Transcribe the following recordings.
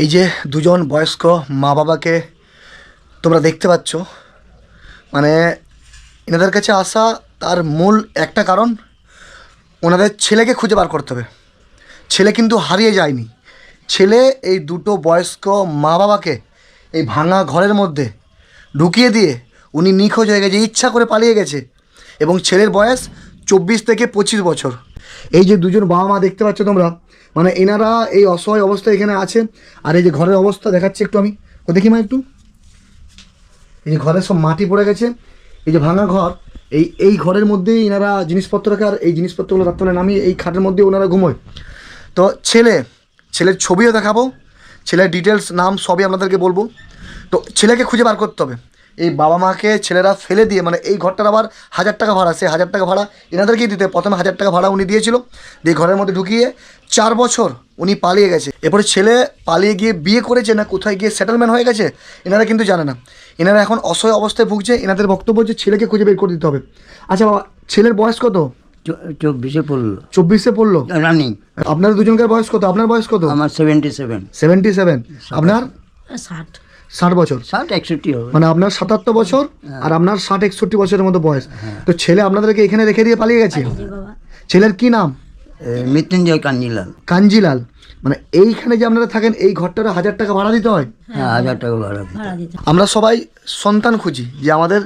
এই যে দুজন বয়স্ক মা বাবাকে তোমরা দেখতে পাচ্ছ মানে এনাদের কাছে আসা তার মূল একটা কারণ, ওনাদের ছেলেকে খুঁজে বার করতে হবে। ছেলে কিন্তু হারিয়ে যায়নি। ছেলে এই দুটো বয়স্ক মা বাবাকে এই ভাঙা ঘরের মধ্যে ঢুকিয়ে দিয়ে উনি নিখোঁজ হয়ে গেছে, ইচ্ছা করে পালিয়ে গেছে এবং ছেলের বয়স চব্বিশ থেকে পঁচিশ বছর। এই যে দুজন বাবা মা দেখতে পাচ্ছ তোমরা মানে এনারা এই অসহায় অবস্থায় এখানে আছে, আর এই যে ঘরের অবস্থা দেখাচ্ছি একটু আমি। ও দেখি মা একটু। এই যে ঘরে সব মাটি পড়ে গেছে, এই যে ভাঙা ঘর, এই এই ঘরের মধ্যেই এনারা জিনিসপত্র রাখে, আর এই জিনিসপত্রগুলো রাত্রে নামিয়ে এই খাটের মধ্যে ওনারা ঘুমোয়। তো ছেলে, ছেলের ছবিও দেখাবো, ছেলের ডিটেলস নাম সবই আপনাদেরকে বলব। তো ছেলেকে খুঁজে বার করতে হবে। এই বাবা মাকে ছেলেরা ফেলে দিয়ে মানে এই ঘরটার আবার হাজার টাকা ভাড়া সে হাজার টাকা ভাড়া এনাদেরকেই দিতে প্রথমে হাজার টাকা ভাড়া উনি দিয়েছিল। দিয়ে ঘরের মধ্যে ঢুকিয়ে চার বছর উনি পালিয়ে গেছে। এরপরে ছেলে পালিয়ে গিয়ে বিয়ে করেছে না কোথায় গিয়ে সেটেলমেন্ট হয়ে গেছে এনারা কিন্তু জানে না। এনারা এখন অসহায় অবস্থায় ভুগছে এনাদের বক্তব্য যে ছেলেকে খুঁজে বের করে দিতে হবে। আচ্ছা বাবা ছেলের বয়স কত? চব্বিশে পড়ল। চব্বিশে পড়ল? রানিং। আপনার দুজনকার বয়স কত? আপনার বয়স কত? আমার সেভেন্টি সেভেন সেভেন্টি সেভেন আপনার? ষাট। ষাট বছর। ষাট একষট্টি হবে। মানে আপনার সাতাত্তর বছর আর আপনার ষাট একষট্টি বছরের মতো বয়স। তো ছেলে আপনাদেরকে এখানে রেখে দিয়ে পালিয়ে গেছে? ছেলের কি নাম? মৃত্যুঞ্জয় কাঞ্জিলাল। কাঞ্জিলাল। মানে এইখানে যে আপনারা থাকেন এই ঘরটার হাজার টাকা ভাড়া দিতে হয়? হ্যাঁ হাজার টাকা ভাড়া আমরা সবাই সন্তান খুঁজি যে আমাদের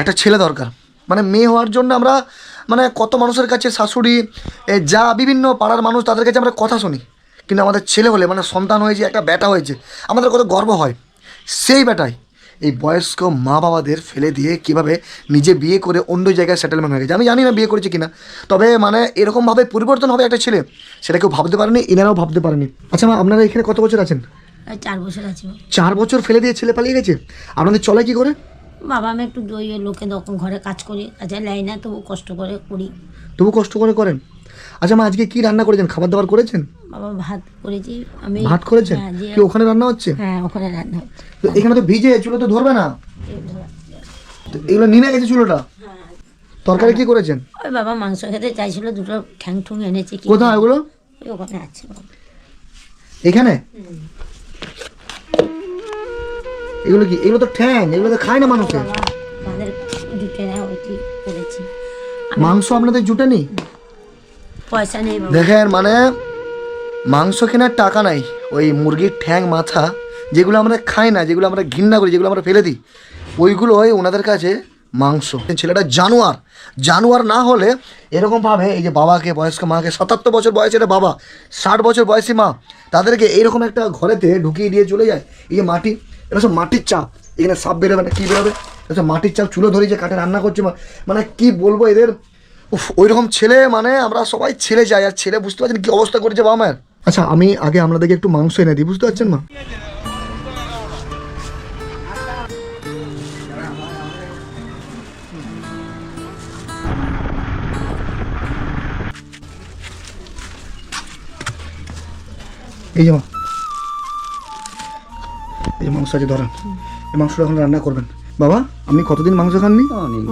একটা ছেলে দরকার। মানে মেয়ে হওয়ার জন্য আমরা মানে কত মানুষের কাছে শাশুড়ি যা বিভিন্ন পাড়ার মানুষ তাদের কাছে আমরা কথা শুনি। কিন্তু আমাদের ছেলে হলে মানে সন্তান হয়েছে একটা ব্যাটা হয়েছে আমাদের কত গর্ব হয়। সেই বেটাই এই বয়স্ক মা বাবাদের ফেলে দিয়ে কীভাবে নিজে বিয়ে করে অন্য জায়গায় সেটেলমেন্ট হয়ে গেছে। আমি জানি না বিয়ে করেছে কিনা তবে মানে এরকমভাবে পরিবর্তন হবে একটা ছেলে সেটা কেউ ভাবতে পারেনি এনারাও ভাবতে পারেনি। আচ্ছা মা আপনারা এখানে কত বছর আছেন? চার বছর আছে চার বছর ফেলে দিয়ে ছেলে পালিয়ে গেছে? আপনাদের চলে কি করে? বাবা আমি একটু লোকে তখন ঘরে কাজ করি কাজে লাই না তবু কষ্ট করে করি। তবু কষ্ট করে করেন? আচ্ছা মা আজকে কি রান্না করেছেন? খাবার দাবার করেছেন? বাবা ভাত করেছি। আমি ভাত করেছেন? হ্যাঁ কি ওখানে রান্না হচ্ছে? হ্যাঁ ওখানে রান্না হচ্ছে। তো এখানে তো ভিজে চুলো তো ধরবে না। তো এগুলো নিয়ে গেছে চুলোটা? তরকারি কি করেছেন? ওই বাবা মাংস খেতে চাইছিল দুটো ঠ্যাং ঠুং এনেছি কি কোথায় ওগুলো? ওখানে আছে। এখানে? এগুলো কি? এগুলো তো ঠ্যাং এগুলো তো খায় না মানুষে। আমাদের দুটো না ওইটি করেছি। মাংস আপনাদের জুটেনি? পয়সা নেই দেখেন মানে মাংস কেনার টাকা নাই, ওই মুরগির ঠ্যাং, মাথা, যেগুলো আমরা খাই না, যেগুলো আমরা ঘৃণা করি, যেগুলো আমরা ফেলে দিই, ওইগুলো ওই ওনাদের কাছে মাংস। ছেলেটা জানোয়ার। জানোয়ার না হলে এরকমভাবে এই যে বাবাকে, বয়স্ক মাকে, সাতাত্তর বছর বয়সের বাবা, ষাট বছর বয়সী মা, তাদেরকে এইরকম একটা ঘরেতে ঢুকিয়ে দিয়ে চলে যায়। এই যে মাটি, এটা সব মাটির চাপ এখানে সাপ বেরোবে না, কী বেরোবে? এটা সব মাটির চাপ চুলো ধরে যে কাঠে রান্না করছে মানে কি বলব এদের? উফ ওই রকম ছেলে মানে আমরা সবাই ছেলে যাই, আর ছেলে বুঝতে পারছেন কি অবস্থা করেছে বাবা মায়ের? আচ্ছা আমি আগে আপনাদেরকে একটু মাংস এনে দিই, বুঝতে পারছেন মা? এই যে মা। এই মাংস আছে, ধরেন। এই মাংসটা এখন রান্না করবেন। বাবা, আপনি কতদিন মাংস খাননি? অনেক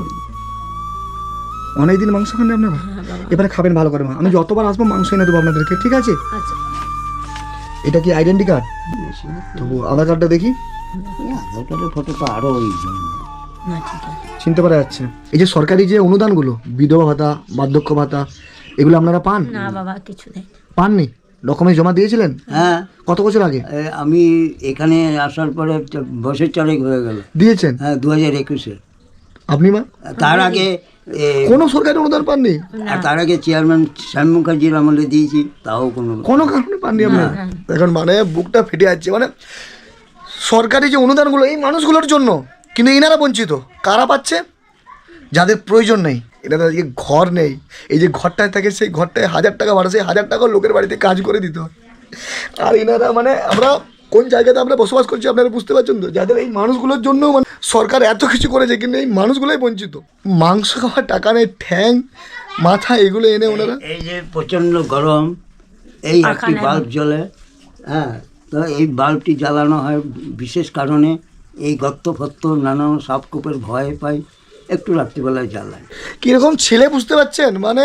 অনেকদিন মাংস খাননি আপনারা? এবারে খাবেন ভালো করে মা। আমি যতবার আসব মাংস এনে দেবো আপনাদেরকে ঠিক আছে? আচ্ছা। এটা কি আইডেন্টি কার্ড তবু আধার কার্ডটা দেখি। আধার কার্ডের ফটো তো আরও ওই চিনতে পারা যাচ্ছে। এই যে সরকারি যে অনুদানগুলো বিধবা ভাতা বার্ধক্য ভাতা এগুলো আপনারা পান? না বাবা কিছু। পাননি? ডকুমেন্ট জমা দিয়েছিলেন? হ্যাঁ। কত বছর আগে? আমি এখানে আসার পরে বছর চারেক হয়ে গেল। দিয়েছেন? হ্যাঁ দু হাজার একুশে। আপনি মা? তার আগে কোনো সরকারি অনুদান পাননি? আর তার আগে চেয়ারম্যান শ্যাম মুখার্জির আমলে দিয়েছি তাও কোনো কোনো কারণে পাননি আমরা? এখন মানে বুকটা ফেটে যাচ্ছে। মানে সরকারি যে অনুদানগুলো এই মানুষগুলোর জন্য কিন্তু এনারা বঞ্চিত। কারা পাচ্ছে? যাদের প্রয়োজন নেই। এনাদের আজকে ঘর নেই। এই যে ঘরটায় থাকে সেই ঘরটায় হাজার টাকা ভাড়া সেই হাজার টাকা লোকের বাড়িতে কাজ করে দিতে হয়। আর এনারা মানে আমরা কোন জায়গাতে আমরা বসবাস করছি আপনারা বুঝতে পারছেন তো? যাদের এই মানুষগুলোর জন্য মানে সরকার এত কিছু করেছে কিন্তু এই মানুষগুলোই বঞ্চিত। মাংস খাওয়ার টাকা নেই ঠ্যাং মাথা এগুলো এনে ওনারা এই যে প্রচণ্ড গরম এই একটি বাল্ব জ্বলে হ্যাঁ তো এই বাল্বটি জ্বালানো হয় বিশেষ কারণে এই গর্ত ফত্ত নানান সাপকোপের ভয় পাই একটু রাত্রিবেলায় জ্বালায়। কীরকম ছেলে বুঝতে পারছেন? মানে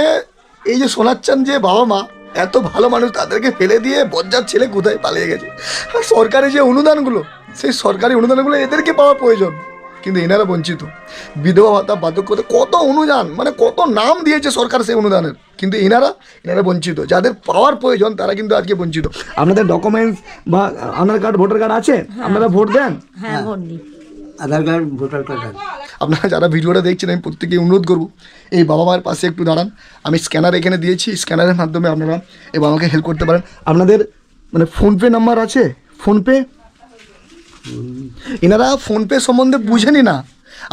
এই যে শোনাচ্ছেন যে বাবা মা এত ভালো মানুষ তাদেরকে ফেলে দিয়ে বজ্জার ছেলে কোথায় পালিয়ে গেছে? আর সরকারি যে অনুদানগুলো সেই সরকারি অনুদানগুলো এদেরকে পাওয়া প্রয়োজন। কিন্তু এনারা বঞ্চিত। বিধবা ভাতা বার্ধক্যতা কত অনুদান মানে কত নাম দিয়েছে সরকার সেই অনুদানের। কিন্তু এনারা এনারা বঞ্চিত। যাদের পাওয়ার প্রয়োজন তারা কিন্তু আজকে বঞ্চিত। আপনাদের ডকুমেন্টস বা আধার কার্ড ভোটার কার্ড আছে? আপনারা ভোট দেন? হ্যাঁ আধার কার্ড ভোটার কার্ড আছে। আপনারা যারা ভিডিওটা দেখছেন আমি প্রত্যেকে অনুরোধ করব এই বাবা মায়ের পাশে একটু দাঁড়ান। আমি স্ক্যানার এখানে দিয়েছি স্ক্যানারের মাধ্যমে আপনারা এই বাবাকে হেল্প করতে পারেন। আপনাদের মানে ফোনপে নাম্বার আছে? ফোনপে? এনারা ফোনপে সম্বন্ধে বুঝেনি না।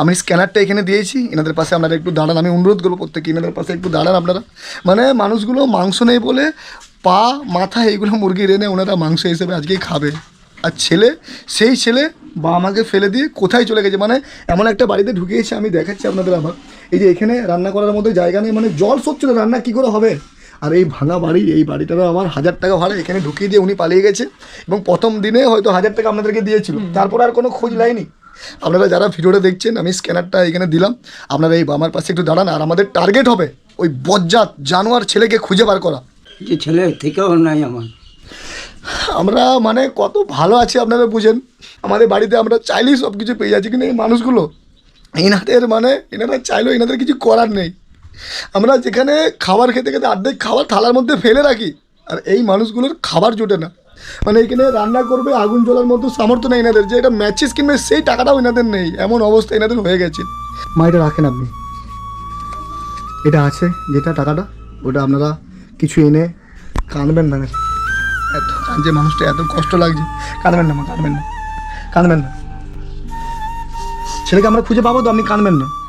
আমি স্ক্যানারটা এখানে দিয়েছি এনাদের পাশে আপনারা একটু দাঁড়ান। আমি অনুরোধ করব প্রত্যেকে এনাদের পাশে একটু দাঁড়ান আপনারা। মানে মানুষগুলো মাংস নেই বলে পা, মাথা, এইগুলো মুরগির এনে ওনারা মাংস হিসেবে আজকেই খাবে। আর ছেলে, সেই ছেলে বা আমাকে ফেলে দিয়ে কোথায় চলে গেছে? মানে এমন একটা বাড়িতে ঢুকিয়েছে আমি দেখাচ্ছি আপনাদের আবার। এই যে এখানে রান্না করার মতো জায়গা নেই মানে জল সচ্ছিল রান্না কী করে হবে? আর এই ভাঙা বাড়ি এই বাড়িটারও আমার হাজার টাকা ভাড়া এখানে ঢুকিয়ে দিয়ে উনি পালিয়ে গেছে। এবং প্রথম দিনে হয়তো হাজার টাকা আপনাদেরকে দিয়েছিল। তারপর আর কোনো খোঁজ লাইনি। আপনারা যারা ভিডিওটা দেখছেন আমি স্ক্যানারটা এখানে দিলাম। আপনারা এই বামার পাশে একটু দাঁড়ান আর আমাদের টার্গেট হবে ওই বজ্জাত জানোয়ার ছেলেকে খুঁজে বার করা। যে ছেলে থেকেও নাই আমার। আমরা মানে কত ভালো আছি আপনারা বুঝেন। আমাদের বাড়িতে আমরা চাইলেই সব কিছু পেয়ে যাচ্ছি, কিন্তু এই মানুষগুলো এনাদের মানে এনারা চাইলেও এনাদের কিছু করার নেই। আমরা যেখানে খাবার খেতে খেতে অর্ধেক খাবার থালার মধ্যে ফেলে রাখি, আর এই মানুষগুলোর খাবার জোটে না। মানে এখানে রান্না করবে, আগুন জ্বলার মতো সামর্থ্য নেই এনাদের যে এটা ম্যাচেস কিনবে, সেই টাকাটাও এনাদের নেই। এমন অবস্থা এনাদের হয়ে গেছে। মা, এটা রাখেন আপনি। এটা আছে, যেটা টাকাটা, ওটা আপনারা কিছু এনে কাঁদবেন না। এত কাঁদছে মানুষটা এত কষ্ট লাগছে। কাঁদবেন না মা, কাঁদবেন না। কাঁদবেন না। ছেলেকে আমরা খুঁজে পাবো তো আপনি কাঁদবেন না।